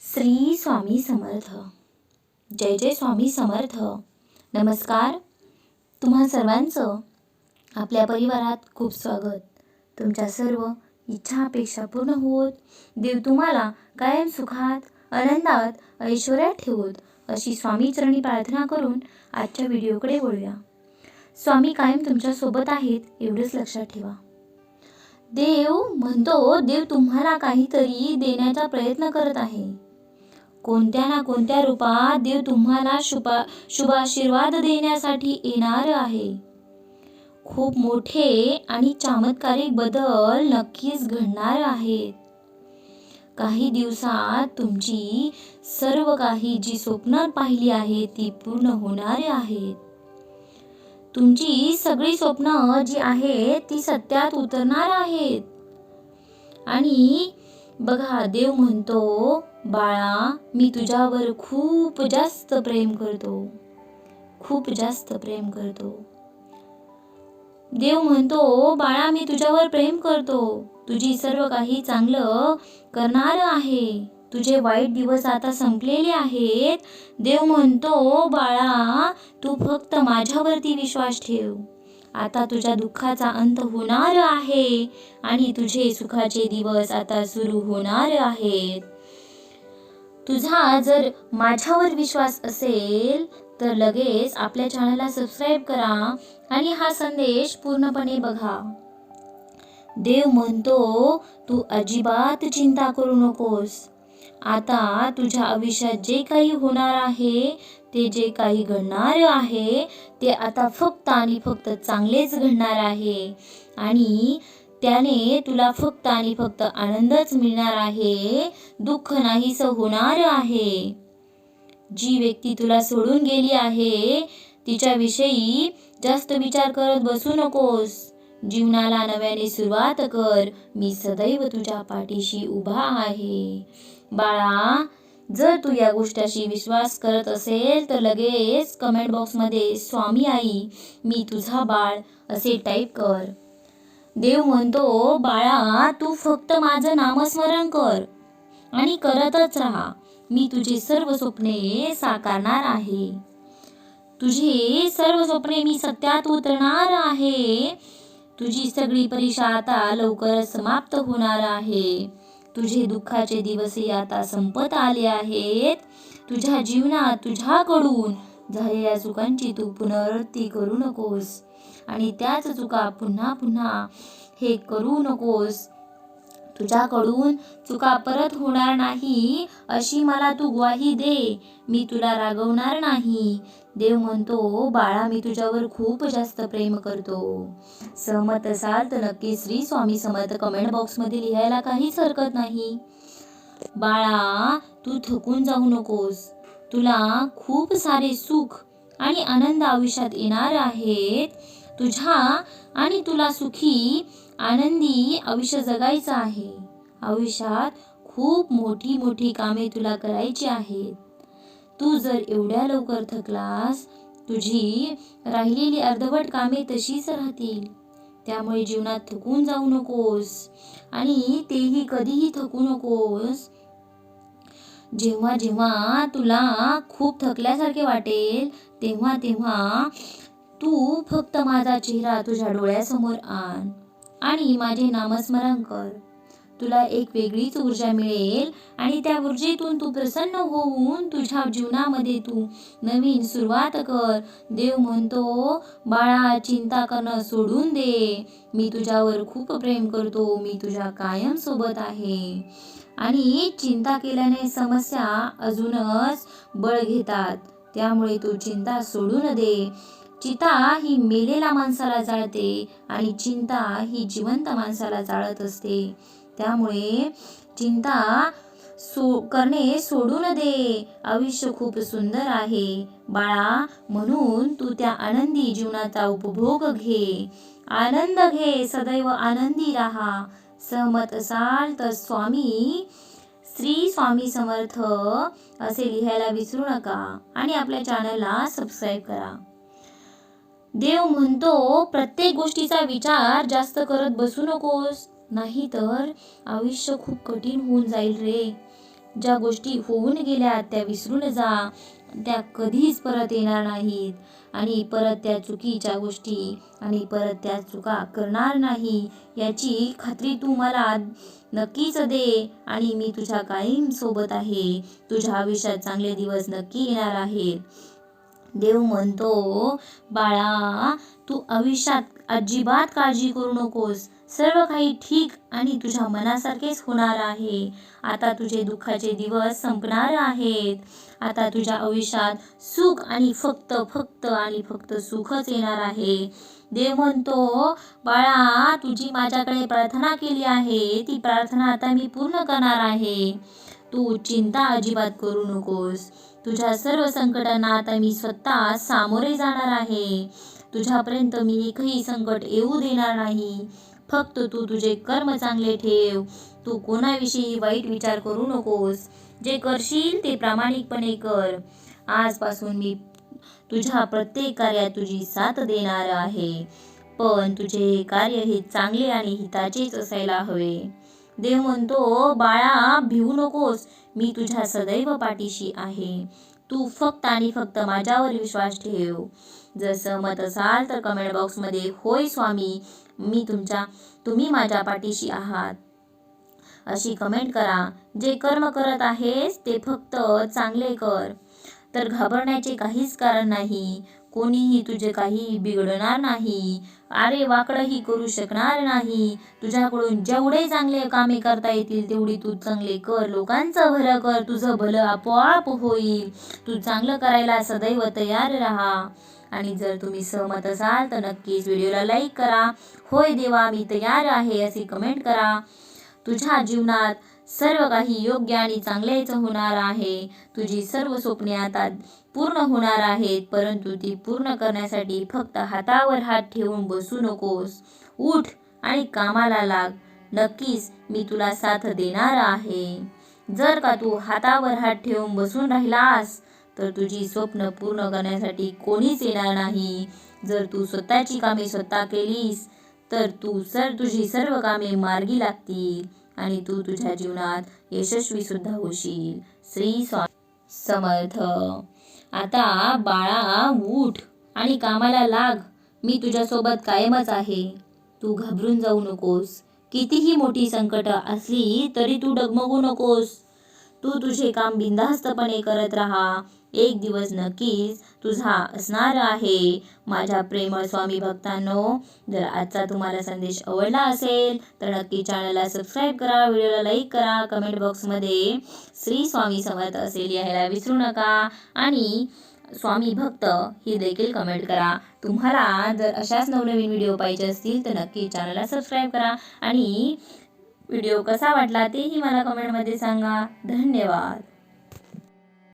श्री स्वामी समर्थ. जय जय स्वामी समर्थ. नमस्कार. तुम्हा सर्वांचं आपल्या परिवारात खूप स्वागत. तुमच्या सर्व इच्छा अपेक्षा पूर्ण होत. देव तुम्हाला कायम सुखात आनंदात ऐश्वर्यात ठेवत अशी स्वामी चरणी प्रार्थना करून आजच्या व्हिडिओकडे वळूया. स्वामी कायम तुमच्यासोबत आहेत एवढंच लक्षात ठेवा. देव म्हणतो देव तुम्हाला काहीतरी देण्याचा प्रयत्न करत आहे. कोणत्या ना कोणत्या रूपात देव तुम्हाला शुभा शुभाशीर्वाद देण्यासाठी येणार आहे. खूप मोठे आणि चमत्कारिक बदल नक्कीच घडणार आहेत. काही दिवसात तुमची सर्व काही जी स्वप्न पाहिली आहेत ती पूर्ण होणार आहेत तुमची सगळी स्वप्न जी आहेत ती सत्यात उतरणार आहेत. आणि बघा देव म्हणतो बाळा मी तुझ्यावर खूप जास्त प्रेम करतो. खूप जास्त प्रेम करतो. देव म्हणतो बाळा मी तुझ्यावर प्रेम करतो. तुझी सर्व काही चांगलं करणार आहे. तुझे वाईट दिवस आता संपलेले आहेत. देव म्हणतो बाळा तू फक्त माझ्यावरती विश्वास ठेव. आता तुझ्या दुःखाचा अंत होणार आहे आणि तुझे सुखाचे दिवस आता सुरू होणार आहेत. तुझा जर माझ्यावर विश्वास असेल तर लगेच आपल्या चॅनलला सबस्क्राईब करा आणि हा संदेश पूर्णपणे बघा. देव म्हणतो तू अजिबात चिंता करू नकोस. आता तुझ्या आयुष्यात जे काही होणार आहे ते जे काही घडणार आहे ते आता फक्त आणि फक्त चांगलेच घडणार आहे. आणि त्याने तुला फक्त आणि फक्त आनंदच मिळणार आहे दुःख नाहीस होणार आहे. जी व्यक्ती तुला सोडून गेली आहे तिच्याविषयी जास्त विचार करत बसू नकोस. जीवनाला नव्याने सुरुवात कर मी सदैव तुझ्या पाठीशी उभा आहे. बाळा जर तू या गोष्टीशी विश्वास करत असेल तर लगेच कमेंट बॉक्समध्ये स्वामी आई मी तुझा बाळ असे टाईप कर. देव म्हणतो बाळा तू फक्त माझं नामस्मरण कर आणि करतच राहा. मी तुझे सर्व स्वप्ने साकारणार आहे. तुझे सर्व स्वप्ने मी सत्यात उतरणार आहे. तुझी सगळी परीक्षा आता लवकरच समाप्त होणार आहे. तुझे दुःखाचे दिवसही आता संपत आले आहेत. तुझ्या जीवनात तुझ्याकडून झालेल्या चुकांची तू पुनरावृत्ती करू नकोस. आणि त्याच चुका पुन्हा पुन्हा हे करू नकोस. तुझ्याकडून चुका परत होणार नाही अशी मला तू ग्वाही दे. मी तुला रागवणार नाही. देव म्हणतो बाळा मी तुझ्यावर खूप जास्त प्रेम करतो. सहमत असाल तर नक्की श्री स्वामी समर्थ कमेंट बॉक्समध्ये लिहायला काहीच हरकत नाही. बाळा तू थकून जाऊ नकोस. तुला खूप सारे सुख आणि आनंद आयुष्यात येणार आहेत. तुझ्या आणि तुला सुखी आनंदी आयुष्य जगायचं आहे. आयुष्यात खूप मोठी मोठी कामे तुला करायची आहेत. तू जर एवढ्या लवकर थकलास तुझी राहिलेली अर्धवट कामे तशीच राहतील. त्यामुळे जीवनात थकून जाऊ नकोस आणि तेही कधीही थकू नकोस. जेव्हा जेव्हा तुला खूप थकल्यासारखे वाटेल तेव्हा तेव्हा तू फक्त माझा चेहरा तुझ्या डोळ्यासमोर आण आणि माझे नामस्मरण कर. तुला एक वेगळीच ऊर्जा मिळेल आणि त्या ऊर्जेतून तू प्रसन्न होऊन तुझ्या जीवनामध्ये तू नवीन सुरुवात कर. देव म्हणतो बाळा चिंता करणं सोडून दे. मी तुझ्यावर खूप प्रेम करतो. मी तुझ्या कायम सोबत आहे. आणि चिंता केल्याने समस्या अजूनच बळ घेतात. त्यामुळे तू चिंता सोडून दे. चिता ही मेलेल्या माणसाला जाळते आणि चिंता ही जिवंत माणसाला जाळत असते. त्यामुळे चिंता सो करणे सोडून दे. आयुष्य खूप सुंदर आहे. बाळा म्हणून तू त्या आनंदी जीवनाचा उपभोग घे. आनंद घे सदैव आनंदी राहा. सहमत असाल तर स्वामी श्री स्वामी समर्थ असे लिहायला विसरू नका आणि आपल्या चॅनलला सबस्क्राईब करा. देव म्हणतो प्रत्येक गोष्टीचा विचार जास्त करत बसू नकोस. नाही तर आयुष्य खूप कठीण होऊन जाईल रे. ज्या गोष्टी होऊन गेल्या त्या विसरून जा. त्या कधीच परत येणार नाहीत. आणि परत त्या चुकीच्या गोष्टी आणि परत त्या चुका करणार नाही याची खात्री तू मला नक्कीच दे. आणि मी तुझ्या कायम सोबत आहे. तुझ्या आयुष्यात चांगले दिवस नक्की येणार आहेत. देव म्हणतो बाळा तू आयुष्यात अजिबात काळजी करू नकोस. सर्व काही ठीक आणि तुझ्या मनासारखेच होणार आहे. आता तुझे दुःखाचे दिवस संपणार आहेत. आता तुझ्या आयुष्यात सुख आणि फक्त फक्त आणि फक्त सुखच येणार आहे. देव म्हणतो बाळा तुझी माझ्याकडे प्रार्थना केली आहे. ती प्रार्थना आता मी पूर्ण करणार आहे. तू चिंता अजिबात करू नकोस. तुझ्या सर्व संकटांना आता मी स्वतः सामोरे जाणार आहे. तुझ्यापर्यंत मी एकही संकट येऊ देणार नाही. फक्त तू तुझे कर्म चांगले ठेव. तू कोणाविषयी वाईट विचार करू नकोस. जे करशील ते प्रामाणिकपणे कर. आजपासून मी तुझ्या प्रत्येक कार्यात तुझी साथ देणार आहे. पण तुझे हे कार्य हे चांगले आणि हिताचेच असायला हवे. देव म्हणतो बाळा भिवू नकोस. मी तुझ्या सदैव पाठीशी आहे. तू फक्त आणि फक्त माझ्यावर विश्वास ठेव. जर सहमत असाल तर कमेंट बॉक्समध्ये होय स्वामी. मी तुमच्या तुम्ही माझ्या पाठीशी आहात. अशी कमेंट करा जे कर्म करत आहेस ते फक्त चांगले कर. तर घाबरण्याचे काहीच कारण नाही. कोणीही तुझे काही बिघडणार नाही. अरे वाकडंही करू शकणार नाही. तुझ्याकडून जेवढे चांगले कामे करता येतील तेवढी तू चांगले कर. लोकांचं भलं कर. तुझं भलं आपोआप होईल. तू चांगलं करायला सदैव तयार राहा. आणि जर तुम्ही सहमत असाल तर नक्कीच व्हिडिओला लाईक करा. होय देवा मी तयार आहे अशी कमेंट करा. तुझ्या जीवनात सर्व काही योग्य आणि चांगलेच होणार आहे. तुझी सर्व स्वप्ने आता पूर्ण होणार आहेत परंतु ती पूर्ण करण्यासाठी फक्त हातावर हात ठेवून बसू नकोस. उठ आणि कामाला लाग. नक्कीच मी तुला साथ देणार आहे. जर का तू हातावर हात ठेवून बसून राहिलास तर तुझी स्वप्न पूर्ण करण्यासाठी कोणीच येणार नाही. जर तू स्वतःची कामे स्वतः केलीस तर तू सर तुझी सर्व कामे मार्गी लागतील आणि तू तुझ्या जीवनात यशस्वी सुद्धा होशील. श्री समर्थ. आता बाळा उठ आणि कामाला लाग. मी तुझ्यासोबत कायमच आहे. तू घाबरून जाऊ नकोस. कितीही मोठी संकट असली तरी तू डगमगू नकोस. तू तुझे काम बिनधास्तपणे करत राहा. एक दिवस नक्कीच तुझा असणार आहे. माझ्या प्रेमळ स्वामी भक्तांनो जर आजचा तुम्हाला संदेश आवडला असेल तर नक्की चॅनलला सबस्क्राईब करा व्हिडिओला लाईक करा. कमेंट बॉक्समध्ये श्री स्वामी समर्थ असे लिहायला विसरू नका. आणि स्वामी भक्त ही देखील कमेंट करा. तुम्हाला जर अशाच नवनवीन व्हिडिओ पाहिजे असतील तर नक्की चॅनलला सबस्क्राईब करा. आणि व्हिडिओ कसा वाटला तेही मला कमेंटमध्ये सांगा. धन्यवाद.